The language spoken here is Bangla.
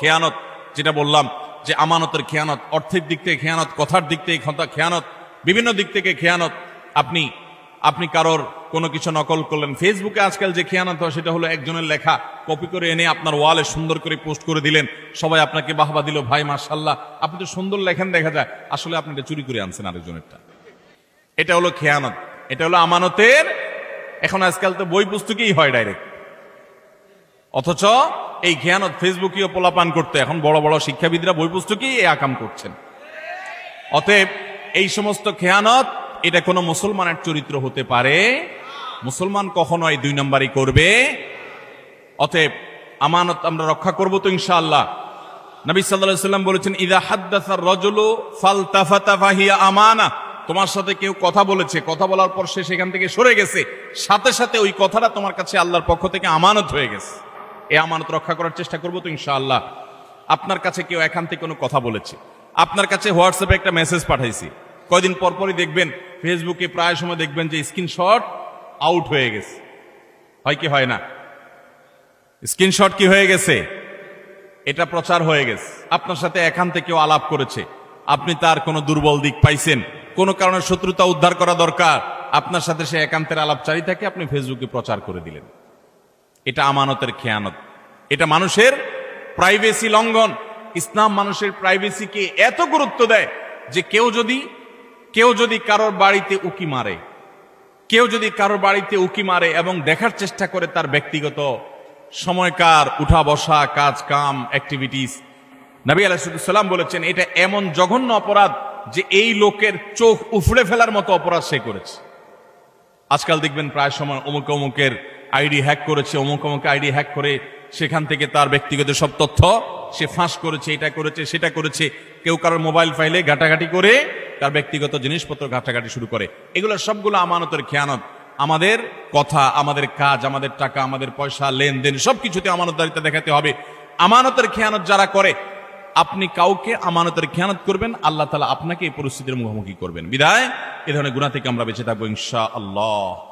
খেয়ানত, যেটা বললাম যে আমানতের খেয়ানত, অর্থের দিক থেকে খেয়ানত, কথার দিক থেকে খেয়ানত, বিভিন্ন দিক থেকে খেয়ানত। আপনি আপনি কারোর কোনো কিছু নকল করলেন। ফেসবুকে আজকাল যে খেয়ানত হয়, সেটা হলো একজনের লেখা কপি করে এনে আপনার ওয়ালে সুন্দর করে পোস্ট করে দিলেন। সবাই আপনাকে বাহবা দিল, ভাই মার্শাল্লাহ আপনি তো সুন্দর লেখেন, দেখা যায়। আসলে আপনি এটা চুরি করে আনছেন আরেকজনেরটা। এটা হলো খেয়ানত, এটা হলো আমানতের, এখন আজকাল তো বই পুস্তকেই হয় ডাইরেক্ট। অথচ এই জ্ঞানত ফেসবুকীয় পোলাপান করতে। এখন বড় বড় শিক্ষাবিদরা বই পুস্তকেই এই আকাম করছেন। অতএব এই সমস্ত খেয়ানত, এটা কোনো মুসলমানের চরিত্র হতে পারে। মুসলমান কখনো এই দুই নম্বরই করবে। অতএব আমানত আমরা রক্ষা করব তো ইনশাআল্লাহ। নবী সাল্লাল্লাহু সাল্লাম বলেছেন, ইদা হাদ্দাসার রজুলু ফালতাফাতা ফাহিয়া আমানা। তোমার সাথে কেউ কথা বলেছে, কথা বলার পর সে সেখান থেকে সরে গেছে। সাথে সাথে ওই কথাটা তোমার কাছে আল্লাহর পক্ষ থেকে আমানত হয়ে গেছে। এই আমানত রক্ষা করার চেষ্টা করব তো ইনশাআল্লাহ। আপনার কাছে কেউ এখান থেকে কোনো কথা বলেছে। আপনার কাছে হোয়াটসঅ্যাপে একটা মেসেজ পাঠাইছি। কয়দিন পরপরই দেখবেন, ফেসবুকে প্রায় সময় দেখবেন যে স্ক্রিনশট আউট হয়ে গেছে। হয় কি হয় না? স্ক্রিনশট কি হয়ে গেছে? এটা প্রচার হয়ে গেছে। আপনার সাথে এখান থেকেও আলাপ করেছে। আপনি তার কোনো দুর্বল দিক পাইছেন। কোনো কারণে শত্রুতা উদ্ধার করা দরকার। আপনার সাথে সে একান্তের আলাপ চারি থাকে আপনি ফেসবুকে প্রচার করে দিলেন। এটা আমানতের খেয়ানত। এটা মানুষের প্রাইভেসি লঙ্ঘন। ইসলাম মানুষের প্রাইভেসিকে এত গুরুত্ব দেয় যে কেউ যদি কেউ যদি কারোর বাড়িতে উকি মারে, কেউ যদি কারোর বাড়িতে উকি মারে এবং দেখার চেষ্টা করে তার ব্যক্তিগত সময়কার, উঠা বসা, কাজ কাম অ্যাক্টিভিটিস নবী আলাইসাল্লাম বলেছেন, এটা এমন জঘন্য অপরাধ যে এই লোকের চোখ উফড়ে ফেলার মতো অপরাধ সে করেছে। আজকাল দেখবেন প্রায় সময় অমুক অমুকের আইডি হ্যাক করেছে, অমুক অমুক আইডি হ্যাক করে সেখান থেকে তার ব্যক্তিগত সব তথ্য সে ফাঁস করেছে, এটা করেছে, সেটা করেছে। কেউ কারোর মোবাইল ফাইলে ঘাটাঘাটি করে তার ব্যক্তিগত জিনিসপত্র ঘাটাঘাটি শুরু করে। এগুলো সবগুলো আমানতের খেয়ানত। আমাদের কথা, আমাদের কাজ, আমাদের টাকা, আমাদের পয়সা, লেনদেন, সবকিছুতে আমানতদারিতা দেখাতে হবে। আমানতের খেয়ানত যারা করে, আপনি কাউকে আমানতের খেয়ানত করবেন, আল্লাহ তালা আপনাকে এই পরিস্থিতির মুখোমুখি করবেন। বিদায়, এ ধরনের গুণা থেকে আমরা বেঁচে থাকব ইনশা আল্লাহ